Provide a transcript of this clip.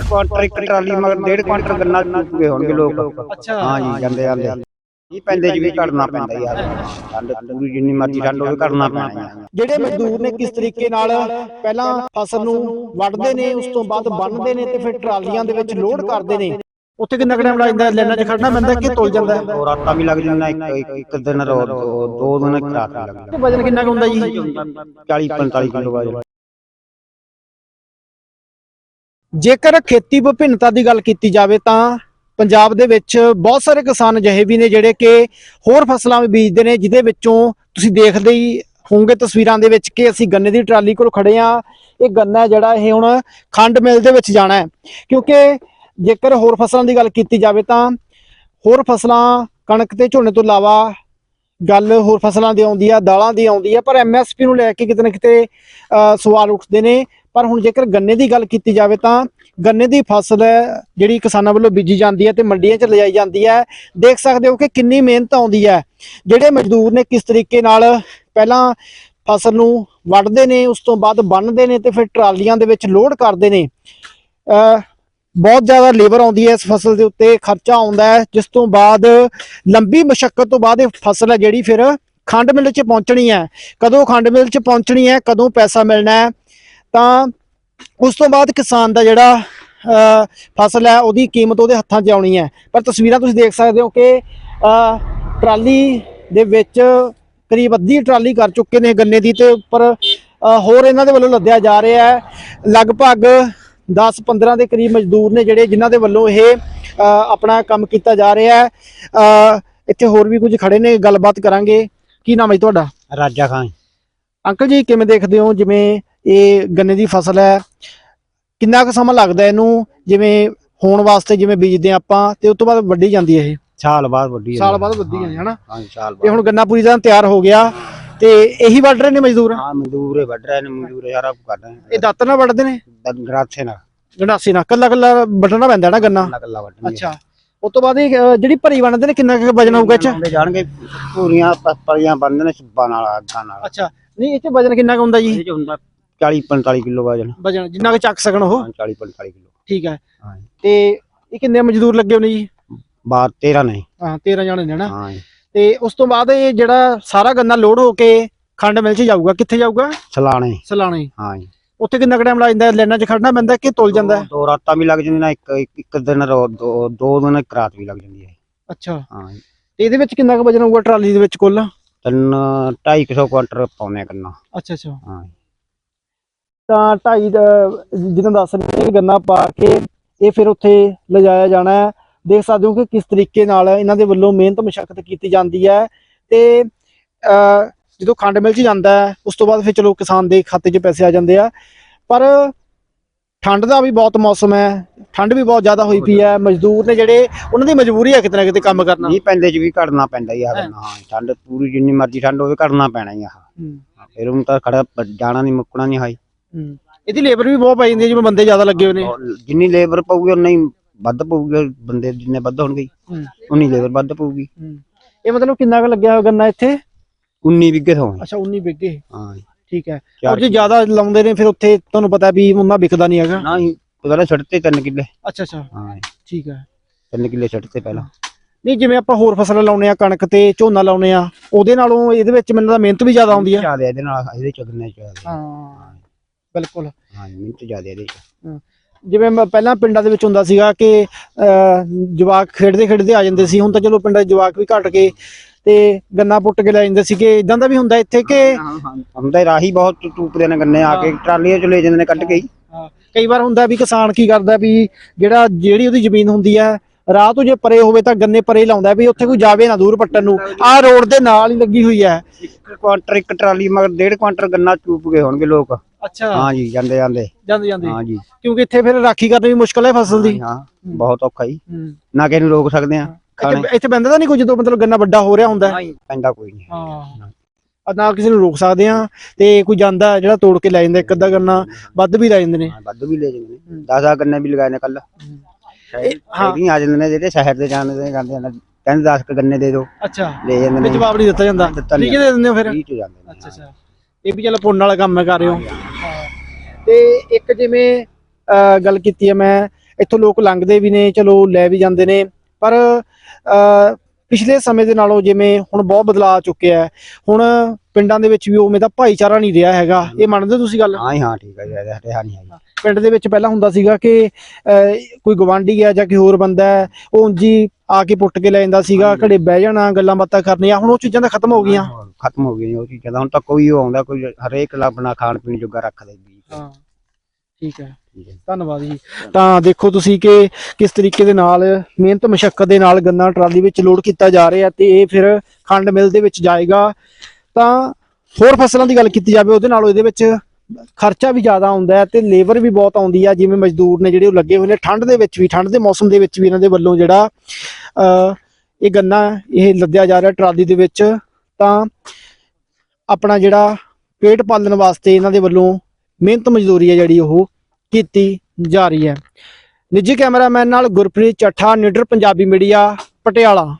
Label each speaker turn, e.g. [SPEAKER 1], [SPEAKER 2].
[SPEAKER 1] ਕੁਆਂਟਰ ਇੱਕ ਟਰਾਲੀ ਮਗਰ ਡੇਢ ਕੁਆਂਟਰ ਗੰਨਾ ਚੁੱਕੇ ਹੋਣਗੇ ਲੋਕ।
[SPEAKER 2] ਅੱਛਾ।
[SPEAKER 1] ਹਾਂ ਜੀ ਜਾਂਦੇ ਜਾਂਦੇ। ਇਹ ਪੈਂਦੇ ਚ ਵੀ ਘੜਨਾ ਪੈਂਦਾ ਯਾਰ ਠੰਡ ਪੂਰੀ ਜਿੰਨੀ ਮਰਜ਼ੀ ਠੰਡ ਹੋਵੇ ਘੜਨਾ ਪੈਣਾ ਯਾਰ
[SPEAKER 2] ਜਿਹੜੇ ਮਜ਼ਦੂਰ ਨੇ ਕਿਸ ਤਰੀਕੇ ਨਾਲ ਪਹਿਲਾਂ ਫਸਲ ਨੂੰ ਵੱਢਦੇ ਨੇ ਉਸ ਤੋਂ ਬਾਅਦ ਬੰਨ੍ਹਦੇ ਨੇ ਤੇ ਫਿਰ ਟਰਾਲੀਆਂ ਦੇ ਵਿੱਚ ਲੋਡ ਕਰਦੇ ਨੇ ਉੱਥੇ ਕਿੰਨਾ ਟਾਈਮ ਲੱਗ ਜਾਂਦਾ ਲੈਣਾ 'ਚ ਖੜਨਾ ਪੈਂਦਾ ਕਿ ਤੁਲ ਜਾਂਦਾ? ਹੈ
[SPEAKER 1] ਦੋ ਰਾਤਾਂ ਵੀ ਲੱਗ ਜਾਂਦਾ ਇੱਕ ਇੱਕ- ਦਿਨ ਰੋ ਦੋ ਦਿਨ ਇੱਕ ਰਾਤ ਵੀ ਲੱਗ ਜਾਂਦੀ।
[SPEAKER 2] ਤੇ ਵਜਨ ਕਿੰਨਾ ਕੁ ਹੁੰਦਾ ਜੀ?
[SPEAKER 1] 40 45 ਕਿਲੋ ਵਜਨ।
[SPEAKER 2] ਜੇਕਰ ਖੇਤੀ ਵਿਭਿੰਨਤਾ ਦੀ ਗੱਲ ਕੀਤੀ ਜਾਵੇ ਤਾਂ ਪੰਜਾਬ ਦੇ ਵਿੱਚ ਬਹੁਤ ਸਾਰੇ ਕਿਸਾਨ ਅਜਿਹੇ ਵੀ ਨੇ ਜਿਹੜੇ ਕਿ ਹੋਰ ਫਸਲਾਂ ਵੀ ਬੀਜਦੇ ਨੇ, ਜਿਹਦੇ ਵਿੱਚੋਂ ਤੁਸੀਂ ਦੇਖਦੇ ਹੀ ਹੋਵੋਗੇ ਤਸਵੀਰਾਂ ਦੇ ਵਿੱਚ ਕਿ ਅਸੀਂ ਗੰਨੇ ਦੀ ਟਰਾਲੀ ਕੋਲ ਖੜੇ ਆ ਇਹ ਗੰਨਾ ਜਿਹੜਾ ਇਹ ਹੁਣ ਖੰਡ ਮਿਲ ਦੇ ਵਿੱਚ ਜਾਣਾ ਹੈ। ਕਿਉਂਕਿ ਜੇਕਰ ਹੋਰ ਫਸਲਾਂ ਦੀ ਗੱਲ ਕੀਤੀ ਜਾਵੇ ਤਾਂ ਹੋਰ ਫਸਲਾਂ ਕਣਕ ਤੇ ਝੋਨੇ ਤੋਂ ਇਲਾਵਾ ਗੱਲ ਹੋਰ ਫਸਲਾਂ ਦੀ ਆਉਂਦੀ ਆ, ਦਾਲਾਂ ਦੀ ਆਉਂਦੀ ਆ, ਪਰ ਐਮਐਸਪੀ ਨੂੰ ਲੈ ਕੇ ਕਿਤੇ ਨਾ ਕਿਤੇ ਸਵਾਲ ਉੱਠਦੇ ਨੇ। ਪਰ ਹੁਣ ਜੇਕਰ ਗੰਨੇ ਦੀ ਗੱਲ ਕੀਤੀ ਜਾਵੇ ਤਾਂ ਗੰਨੇ ਦੀ ਫਸਲ ਜਿਹੜੀ ਕਿਸਾਨਾਂ ਵੱਲੋਂ ਬੀਜੀ ਜਾਂਦੀ ਹੈ ਤੇ ਮੰਡੀਆਂ 'ਚ ਲਿਜਾਈ ਜਾਂਦੀ ਹੈ। ਦੇਖ ਸਕਦੇ ਹੋ ਕਿ ਕਿੰਨੀ ਮਿਹਨਤ ਆਉਂਦੀ ਹੈ। ਜਿਹੜੇ ਮਜ਼ਦੂਰ ਨੇ ਕਿਸ ਤਰੀਕੇ ਨਾਲ ਪਹਿਲਾਂ ਫਸਲ ਨੂੰ ਵੱਢਦੇ ਨੇ, ਉਸ ਤੋਂ ਬਾਅਦ ਬੰਨ੍ਹਦੇ ਨੇ ਤੇ ਫਿਰ ਟਰਾਲੀਆਂ ਦੇ ਵਿੱਚ ਲੋਡ ਕਰਦੇ ਨੇ। ਬਹੁਤ ਜ਼ਿਆਦਾ ਲੇਬਰ ਆਉਂਦੀ ਹੈ ਇਸ ਫਸਲ ਦੇ ਉੱਤੇ, ਖਰਚਾ ਆਉਂਦਾ ਹੈ, ਜਿਸ ਤੋਂ ਬਾਅਦ ਲੰਬੀ ਮੁਸ਼ਕਲ ਤੋਂ ਬਾਅਦ ਇਹ ਫਸਲ ਹੈ ਜਿਹੜੀ ਫਿਰ ਖੰਡ ਮਿੱਲ 'ਚ ਪਹੁੰਚਣੀ ਹੈ। ਕਦੋਂ ਖੰਡ ਮਿੱਲ 'ਚ ਪਹੁੰਚਣੀ ਹੈ, ਕਦੋਂ ਪੈਸਾ ਮਿਲਣਾ ਹੈ ਤਾਂ ਉਸ ਤੋਂ ਬਾਅਦ ਕਿਸਾਨ ਦਾ ਜਿਹੜਾ ਫਸਲ ਹੈ ਉਹਦੀ ਕੀਮਤ ਉਹਦੇ ਹੱਥਾਂ 'ਚ ਆਉਣੀ ਹੈ। ਪਰ ਤਸਵੀਰਾਂ ਤੁਸੀਂ ਦੇਖ ਸਕਦੇ ਹੋ ਕਿ ਟਰਾਲੀ ਦੇ ਵਿੱਚ ਕਰੀਬ ਅੱਧੀ ਟਰਾਲੀ ਕਰ ਚੁੱਕੇ ਨੇ ਗੰਨੇ ਦੀ ਤੇ ਉੱਪਰ ਹੋਰ ਇਹਨਾਂ ਦੇ ਵੱਲੋਂ ਲੱਦਿਆ ਜਾ ਰਿਹਾ ਹੈ। ਲਗਭਗ 10-15 ਦੇ ਕਰੀਬ ਮਜ਼ਦੂਰ ਨੇ ਜਿਹੜੇ ਜਿਨ੍ਹਾਂ ਦੇ ਵੱਲੋਂ ਇਹ ਆਪਣਾ ਕੰਮ ਕੀਤਾ ਜਾ ਰਿਹਾ ਹੈ। ਇੱਥੇ ਹੋਰ ਵੀ ਕੁਝ ਖੜੇ ਨੇ ਗੱਲਬਾਤ ਕਰਾਂਗੇ। ਕੀ ਨਾਮ ਹੈ ਤੁਹਾਡਾ?
[SPEAKER 1] ਰਾਜਾ ਖਾਨ
[SPEAKER 2] ਅੰਕਲ ਜੀ ਕਿਵੇਂ ਦੇਖਦੇ ਹੋ? ਜਿਵੇਂ ਇਹ ਗੰਨੇ ਦੀ ਫਸਲ ਹੈ। ਕਿੰਨਾ ਕੁ ਸਮਾਂ ਲੱਗਦਾ ਇਹਨੂੰ? ਜਿਵੇਂ ਹੋਣ ਵਾਸਤੇ ਜਿਵੇਂ ਬੀਜਦੇ ਆਪਾਂ ਤੇ ਉਸ ਤੋਂ ਬਾਅਦ ਵੱਢੀ ਜਾਂਦੀ ਹੈ ਇਹ?
[SPEAKER 1] ਸਾਲ ਬਾਅਦ ਵੱਡੀ
[SPEAKER 2] ਸਾਲ ਬਾਅਦ ਵੱਢੀ ਜਾਂਦੀ ਹੈ ਹਨਾ?
[SPEAKER 1] ਹਾਂ ਸਾਲ
[SPEAKER 2] ਤੇ
[SPEAKER 1] ਬਾਅਦ
[SPEAKER 2] ਹੁਣ ਗੰਨਾ ਪੂਰੀ ਤਰ੍ਹਾਂ ਤਿਆਰ ਹੋ ਗਿਆ ਤੇ ਇਹੀ ਵੱਢ ਰਹੇ ਨੇ ਮਜ਼ਦੂਰ?
[SPEAKER 1] ਹਾਂ ਮਜ਼ਦੂਰੇ ਵੱਢ ਰਹੇ ਨੇ ਮਜ਼ਦੂਰੇ ਕੁਝ ਕਰ ਰਹੇ
[SPEAKER 2] ਇਹ ਦਾਤਰ ਨਾਲ ਵੱਢਦੇ ਨੇ?
[SPEAKER 1] ਨੇ ਗਰਾਥੇ ਨਾਲ।
[SPEAKER 2] ਗੰਡਾਸੀ ਨਾਲ। ਕੱਲਾ ਕੱਲਾ ਵੱਢਣਾ ਪੈਂਦਾ ਨਾ ਗੰਨਾ?
[SPEAKER 1] ਕੱਲਾ ਵੱਢਣਗੇ
[SPEAKER 2] ਅੱਛਾ। ਉਸ ਤੋਂ ਬਾਅਦ ਇਹ ਜਿਹੜੀ ਭਰੀ ਬਣਦੇ ਨੇ ਕਿੰਨਾ ਕੁ ਵਜਨ ਹੋਊਗਾ ਇਹ ਚ?
[SPEAKER 1] ਜਾਣਗੇ ਪੂਰੀਆਂ ਪ- ਪਲੀਆਂ ਬੰਨਦੇ ਨੇ ਸੁੱਬਾਂ ਨਾਲ ਅੱਗਾਂ ਨਾਲ।
[SPEAKER 2] ਅੱਛਾ। ਨਹੀਂ ਇਹ ਚ ਵਜਨ ਕਿੰਨਾ ਕੁ ਹੁੰਦਾ ਜੀ?
[SPEAKER 1] ਇਹ ਚ ਹੁੰਦਾ 40 45 ਕਿਲੋ ਵਜਨ।
[SPEAKER 2] ਵਜਨ ਜਿੰਨਾ ਕੁ ਚੱਕ ਸਕਣ ਉਹ?
[SPEAKER 1] ਹਾਂ 40 45 ਕਿਲੋ।
[SPEAKER 2] ਠੀਕ ਹੈ।
[SPEAKER 1] ਹਾਂ।
[SPEAKER 2] ਤੇ ਇਹ ਕਿੰਨੇ ਮਜ਼ਦੂਰ ਲੱਗੇ ਹੋਣੇ ਜੀ?
[SPEAKER 1] ਬਾਹਰ 13 ਨਹੀਂ
[SPEAKER 2] ਹਾਂ 13 ਜਾਣੇ ਨੇ ਨਾ?
[SPEAKER 1] ਹਾਂ।
[SPEAKER 2] ਤੇ ਉਸ ਤੋਂ ਬਾਅਦ ਇਹ ਜਿਹੜਾ ਸਾਰਾ ਗੰਨਾ ਲੋਡ ਹੋ ਕੇ ਖੰਡ ਮਿਲ ਚ ਜਾਊਗਾ। ਕਿੱਥੇ ਜਾਊਗਾ?
[SPEAKER 1] ਸਲਾਣੇ।
[SPEAKER 2] ਸਲਾਣੇ।
[SPEAKER 1] ਹਾਂ ਜੀ।
[SPEAKER 2] ਉੱਥੇ ਕਿੰਨਾ ਟਾਈਮ ਲੱਗ ਜਾਂਦਾ? ਲੈਣਾ ਚ ਖੜਨਾ ਪੈਂਦਾ ਕਿ ਤੁਲ ਜਾਂਦਾ?
[SPEAKER 1] ਦੋ- ਰਾਤਾਂ ਵੀ ਲੱਗ ਜਾਂਦੀਆਂ ਇੱਕ ਇੱਕ- ਇੱਕ ਦਿਨ ਦੋ ਦੋ ਦਿਨ ਇੱਕ ਰਾਤ ਵੀ ਲੱਗ ਜਾਂਦੀ ਹੈ।
[SPEAKER 2] ਅੱਛਾ।
[SPEAKER 1] ਹਾਂ ਜੀ।
[SPEAKER 2] ਤੇ ਇਹਦੇ ਵਿੱਚ ਕਿੰਨਾ ਕੁ ਵਜਨ ਹੋਊਗਾ ਟਰਾਲੀ ਦੇ ਵਿੱਚ ਕੁੱਲ?
[SPEAKER 1] ਤਿੰਨ 250 ਕੁਆਂਟਰ ਪਾਉਂਦੇ ਆ ਕਰਨਾ
[SPEAKER 2] ਅੱਛਾ ਅੱਛਾ।
[SPEAKER 1] ਹਾਂ।
[SPEAKER 2] ਤਾਂ ਢਾਈ ਜਿੱਦਾਂ ਦੱਸ ਰਹੇ ਨੇ ਗੰਨਾ ਪਾ ਕੇ ਇਹ ਫਿਰ ਉੱਥੇ ਲਿਜਾਇਆ ਜਾਣਾ ਹੈ। ਦੇਖ ਸਕਦੇ ਹੋ ਕਿ ਕਿਸ ਤਰੀਕੇ ਨਾਲ ਇਹਨਾਂ ਦੇ ਵੱਲੋਂ ਮਿਹਨਤ ਮਸ਼ੱਕਤ ਕੀਤੀ ਜਾਂਦੀ ਹੈ ਤੇ ਜਦੋਂ ਖੰਡ ਮਿਲ ਚ ਜਾਂਦਾ ਹੈ ਉਸ ਤੋਂ ਬਾਅਦ ਫਿਰ ਚਲੋ ਕਿਸਾਨ ਦੇ ਖਾਤੇ 'ਚ ਪੈਸੇ ਆ ਜਾਂਦੇ ਆ। ਪਰ ਠੰਡ ਦਾ ਵੀ ਬਹੁਤ ਮੌਸਮ ਹੈ ਠੰਡ ਵੀ ਬਹੁਤ ਜ਼ਿਆਦਾ ਹੋਈ ਪਈ ਹੈ। ਮਜ਼ਦੂਰ ਨੇ ਜਿਹੜੇ ਉਹਨਾਂ ਦੀ ਮਜਬੂਰੀ ਹੈ ਕਿਤੇ ਨਾ ਕਿਤੇ ਕੰਮ ਕਰਨਾ।
[SPEAKER 1] ਮੀਂਹ ਪੈਂਦੇ ਚ ਵੀ ਘੜਨਾ ਪੈਂਦਾ ਹੀ ਆ। ਕਰਨਾ ਠੰਡ ਪੂਰੀ ਜਿੰਨੀ ਮਰਜ਼ੀ ਠੰਡ ਹੋਵੇ ਘੜਨਾ ਪੈਣਾ ਹੀ ਆ।
[SPEAKER 2] ਹੂੰ,
[SPEAKER 1] ਫਿਰ ਹੁਣ ਤਾਂ ਖੜਾ ਜਾਣਾ ਨਹੀਂ ਮੁੱਕਣਾ ਨਹੀਂ ਹਾਈ
[SPEAKER 2] ਹੂੰ। ਇਹਦੀ ਲੇਬਰ ਵੀ ਬਹੁਤ ਪੈ ਜਾਂਦੀ ਹੈ ਜਿਵੇਂ ਬੰਦੇ ਜ਼ਿਆਦਾ ਲੱਗੇ ਹੋਏ ਨੇ।
[SPEAKER 1] ਔਰ ਜਿੰਨੀ ਲੇਬਰ ਪਊਗੀ ਉਨਾ ਹੀ ਵੱਧ ਪਊਗੀ ਬੰਦੇ ਜਿੰਨੇ ਵੱਧ ਹੋਣਗੇ
[SPEAKER 2] ਹੂੰ,
[SPEAKER 1] ਉਨੀ ਲੇਬਰ ਵੱਧ ਪਊਗੀ।
[SPEAKER 2] ਹੂੰ। ਇਹ ਮਤਲਬ ਕਿੰਨਾ ਕੁ ਲੱਗਿਆ ਹੋਇਆ ਗੰਨਾ ਇੱਥੇ?
[SPEAKER 1] 19 ਵਿਗੇ ਤੋਂ
[SPEAKER 2] ਅੱਛਾ 19 ਬਿੱਗੇ
[SPEAKER 1] ਹਾਂ।
[SPEAKER 2] ਠੀਕ ਹੈ।
[SPEAKER 1] ਚਾਰ
[SPEAKER 2] ਔਰ ਜੇ ਜ਼ਿਆਦਾ ਲਾਉਂਦੇ ਨੇ ਫਿਰ ਉੱਥੇ ਤੁਹਾਨੂੰ ਪਤਾ ਵੀ ਉਹਨਾਂ ਵਿਕਦਾ ਨਹੀਂ ਹੈਗਾ।
[SPEAKER 1] ਨਾ ਹੀ ਉਹਦਾ ਛੱਡਤੇ 3 ਕਿੱਲੇ।
[SPEAKER 2] ਅੱਛਾ ਅੱਛਾ।
[SPEAKER 1] ਹਾਂ।
[SPEAKER 2] ਠੀਕ ਹੈ।
[SPEAKER 1] 3 ਕਿੱਲੇ ਛੱਡਤੇ ਪਹਿਲਾਂ।
[SPEAKER 2] ਨਹੀਂ ਜਿਵੇਂ ਆਪਾਂ ਹੋਰ ਫਸਲਾਂ ਲਾਉਨੇ ਆ ਕਣਕ ਤੇ ਝੋਨਾ ਲਾਉਨੇ ਆ ਉਹਦੇ ਨਾਲੋਂ ਇਹਦੇ ਵਿੱਚ ਮੈਨੂੰ ਤਾਂ ਮਿਹਨਤ ਵੀ ਜ਼ਿਆਦਾ ਆਉਂਦੀ ਆ
[SPEAKER 1] ਜ਼ਿਆਦਾ ਇਹਦੇ ਨਾਲ ਇਹਦੇ ਚਗਨੇ ਜ਼ਿਆਦਾ।
[SPEAKER 2] ਹਾਂ। ਬਿਲਕੁਲ।
[SPEAKER 1] ਹਾਂ ਮਿਹਨਤ ਜ਼ਿਆਦਾ ਇਹਦੇ ਚ।
[SPEAKER 2] ਜਿਵੇਂ ਮੈਂ ਪਹਿਲਾਂ ਪਿੰਡਾਂ ਦੇ ਵਿੱਚ ਹੁੰਦਾ ਸੀਗਾ ਕਿ ਅਹ, ਜਵਾਕ ਖੇਡਦੇ ਖੇਡਦੇ ਆ ਜਾਂਦੇ ਸੀ। ਹੁਣ ਤਾਂ ਚਲੋ ਪਿੰਡਾਂ 'ਚ ਜਵਾਕ ਵੀ ਘਟ ਗਏ ਤੇ ਗੰਨਾ ਪੁੱਟ ਕੇ ਲੈ ਜਾਂਦੇ ਸੀਗੇ। ਇਦਾਂ ਦਾ ਵੀ ਹੁੰਦਾ ਇੱਥੇ ਕਿ
[SPEAKER 1] ਹੁੰਦਾ ਹੀ ਰਾਹੀ ਬਹੁਤ ਟੂਪਦੇ ਨੇ ਗੰਨੇ ਆ ਕੇ। ਟਰਾਲੀਆਂ ਚ ਲੈ ਜਾਂਦੇ ਨੇ ਕੱਢ ਕੇ ਹੀ।
[SPEAKER 2] ਕਈ ਵਾਰ ਹੁੰਦਾ ਵੀ ਕਿਸਾਨ ਕੀ ਕਰਦਾ ਵੀ ਜਿਹੜਾ ਜਿਹੜੀ ਉਹਦੀ ਜ਼ਮੀਨ ਹੁੰਦੀ ਹੈ ਰਾਹ ਤੋਂ ਜੇ ਪਰੇ ਹੋਵੇ ਤਾਂ ਗੰਨੇ ਪਰੇ ਲਾਉਂਦਾ ਵੀ ਉੱਥੇ ਕੋਈ ਜਾਵੇ ਨਾ ਦੂਰ ਪੱਟਣ ਨੂੰ। ਆਹ ਰੋਡ ਦੇ ਨਾਲ ਹੀ ਲੱਗੀ ਹੋਈ ਹੈ
[SPEAKER 1] ਇੱਕ ਕੁਆਂਟਰ ਇੱਕ ਟਰਾਲੀ ਮਗਰ ਡੇਢ ਕੁਆਂਟਰ ਗੰਨਾ ਚੂਪ ਗਏ ਹੋਣਗੇ ਲੋਕ।
[SPEAKER 2] ਅੱਛਾ।
[SPEAKER 1] ਹਾਂ ਜੀ ਜਾਂਦੇ ਜਾਂਦੇ।
[SPEAKER 2] ਜਾਂਦੇ ਜਾਂਦੇ।
[SPEAKER 1] ਹਾਂ ਜੀ।
[SPEAKER 2] ਕਿਉਂਕਿ ਇੱਥੇ ਫਿਰ ਰਾਖੀ ਕਰਨੀ ਵੀ ਮੁਸ਼ਕਲ ਹੈ ਫਸਲ ਦੀ।
[SPEAKER 1] ਹਾਂ ਬਹੁਤ ਔਖਾ ਹੀ
[SPEAKER 2] ਹੂੰ।
[SPEAKER 1] ਨਾ ਕਿਸੇ ਨੂੰ ਰੋਕ ਸਕਦੇ ਆ
[SPEAKER 2] ਇੱਥੇ ਇੱਥੇ ਬੰਦਾ ਤਾਂ ਨਹੀਂ ਕੋਈ ਜਦੋਂ ਮਤਲਬ ਗੰਨਾ ਵੱਡਾ ਹੋ ਰਿਹਾ ਹੁੰਦਾ? ਹੈ?
[SPEAKER 1] ਪੈਂਦਾ ਕੋਈ ਨਹੀਂ।
[SPEAKER 2] ਹਾਂ। ਨਾ ਕਿਸੇ ਨੂੰ ਰੋਕ ਸਕਦੇ ਆ ਤੇ ਕੋਈ ਜਾਂਦਾ ਜਿਹੜਾ ਤੋੜ ਕੇ ਲੈ ਜਾਂਦਾ ਇੱਕ ਅੱਧਾ ਗੰਨਾ ਵੱਧ ਵੀ ਲੈ ਜਾਂਦੇ ਨੇ।
[SPEAKER 1] ਹਾਂ, ਵੱਧ ਵੀ ਲੈ ਜਾਂਦੇ ਨੇ। 10 ਗੰਨੇ ਵੀ ਲਗਾਏ ਨੇ ਕੱਲ
[SPEAKER 2] ਹਾਂ।
[SPEAKER 1] ਇਹ ਆ ਜਾਂਦੇ ਨੇ ਜਿਹੜੇ ਸ਼ਹਿਰ ਦੇ ਜਾਣ ਦੇ ਜਾਂਦੇ ਨੇ। ਕਹਿੰਦੇ 10 ਗੰਨੇ ਦੇ ਦਿਓ।
[SPEAKER 2] ਅੱਛਾ।
[SPEAKER 1] ਲੈ ਜਾਂਦੇ ਨੇ।
[SPEAKER 2] ਜਵਾਬ ਨਹੀਂ ਦਿੱਤਾ ਜਾਂਦਾ।
[SPEAKER 1] ਨਹੀਂ
[SPEAKER 2] ਠੀਕ ਦੇ ਦਿੰਦੇ ਹੋ ਫਿਰ।
[SPEAKER 1] 20 ਚ ਜਾਂਦੇ ਨੇ
[SPEAKER 2] ਅੱਛਾ ਅੱਛਾ। ਇਹ ਵੀ ਚੱਲ ਪੁੰਨ ਵਾਲਾ ਕੰਮ ਕਰ ਰਹੇ ਹੋ। ਤੇ ਇੱਕ ਜਿਵੇਂ ਗੱਲ ਕੀਤੀ ਹੈ ਮੈਂ ਇੱਥੋਂ ਲੋਕ ਲੰਘਦੇ ਵੀ ਨੇ ਚਲੋ ਲੈ ਵੀ ਜਾਂਦੇ ਨੇ ਪਰ ਪਿਛਲੇ ਸਮੇਂ ਦੇ ਨਾਲੋਂ ਜਿਵੇਂ ਹੁਣ ਬਹੁਤ ਬਦਲਾਅ ਆ ਚੁੱਕਿਆ ਹੈ। ਹੁਣ ਪਿੰਡਾਂ ਦੇ ਵਿੱਚ ਵੀ ਉਵੇਂ ਦਾ ਭਾਈਚਾਰਾ ਨਹੀਂ ਰਿਹਾ ਹੈਗਾ। ਇਹ ਮੰਨਦੇ ਤੁਸੀਂ ਗੱਲ?
[SPEAKER 1] ਹਾਂ ਹਾਂ ਠੀਕ ਹੈ ਜੀ ਇਹਦਾ ਰਿਹਾ ਨਹੀਂ ਹੈ ਜੀ
[SPEAKER 2] ਪਿੰਡ ਦੇ ਵਿੱਚ ਪਹਿਲਾਂ ਹੁੰਦਾ ਸੀਗਾ ਕਿ ਕੋਈ ਗਵਾਂਢੀ ਹੈ ਜਾਂ ਕੋਈ ਹੋਰ ਬੰਦਾ ਹੈ ਉਹ ਹੀ ਆ ਕੇ ਪੁੱਟ ਕੇ ਲੈ ਜਾਂਦਾ ਸੀਗਾ। ਘੜੇ ਬਹਿ ਜਾਣਾ ਗੱਲਾਂ ਬਾਤਾਂ ਕਰਨੀਆਂ ਹੁਣ ਉਹ ਚੀਜ਼ਾਂ ਤਾਂ ਖਤਮ ਹੋ ਗਈਆਂ।
[SPEAKER 1] ਖਤਮ ਹੋ ਗਈਆਂ ਉਹ ਚੀਜ਼ਾਂ ਦਾ ਹੁਣ ਤਾਂ ਕੋਈ ਉਹ ਆਉਂਦਾ ਕੋਈ ਹਰੇਕ ਲਾ ਆਪਣਾ ਖਾਣ ਪੀਣ ਜੋਗਾ ਰੱਖ ਦੇ ਜੀ
[SPEAKER 2] ਹਾਂ।
[SPEAKER 1] ਠੀਕ ਹੈ।
[SPEAKER 2] ਧੰਨਵਾਦ ਜੀ। ਤਾਂ ਦੇਖੋ ਤੁਸੀਂ ਕਿ ਕਿਸ ਤਰੀਕੇ ਦੇ ਨਾਲ ਮਿਹਨਤ ਮਸ਼ੱਕਤ ਦੇ ਨਾਲ ਗੰਨਾ ਟਰਾਲੀ ਵਿੱਚ ਲੋਡ ਕੀਤਾ ਜਾ ਰਿਹਾ ਤੇ ਇਹ ਫਿਰ ਖੰਡ ਮਿਲ ਦੇ ਵਿੱਚ ਜਾਏਗਾ। ਤਾਂ ਹੋਰ ਫਸਲਾਂ ਦੀ ਗੱਲ ਕੀਤੀ ਜਾਵੇ ਉਹਦੇ ਨਾਲੋਂ ਇਹਦੇ ਵਿੱਚ ਖਰਚਾ ਵੀ ਜ਼ਿਆਦਾ ਆਉਂਦਾ ਹੈ ਤੇ ਲੇਬਰ ਵੀ ਬਹੁਤ ਆਉਂਦੀ ਆ ਜਿਵੇਂ ਮਜ਼ਦੂਰ ਨੇ ਜਿਹੜੇ ਉਹ ਲੱਗੇ ਹੋਏ ਨੇ ਠੰਡ ਦੇ ਵਿੱਚ ਵੀ ਠੰਡ ਦੇ ਮੌਸਮ ਦੇ ਵਿੱਚ ਵੀ ਇਹਨਾਂ ਦੇ ਵੱਲੋਂ ਜਿਹੜਾ ਅ, ਇਹ ਗੰਨਾ ਇਹ ਲੱਦਿਆ ਜਾ ਰਿਹਾ ਟਰਾਲੀ ਦੇ ਵਿੱਚ ਤਾਂ ਆਪਣਾ ਜਿਹੜਾ ਪੇਟ ਪਾਲਣ ਵਾਸਤੇ ਇਹਨਾਂ ਦੇ ਵੱਲੋਂ ਮਿਹਨਤ ਮਜ਼ਦੂਰੀ ਹੈ ਜਿਹੜੀ ਉਹ ਕੀਤੀ ਜਾ ਰਹੀ ਹੈ। ਨਿੱਜੀ ਕੈਮਰਾਮੈਨ ਨਾਲ ਗੁਰਪ੍ਰੀਤ ਚੱਠਾ ਨਿਡਰ ਪੰਜਾਬੀ ਮੀਡੀਆ ਪਟਿਆਲਾ।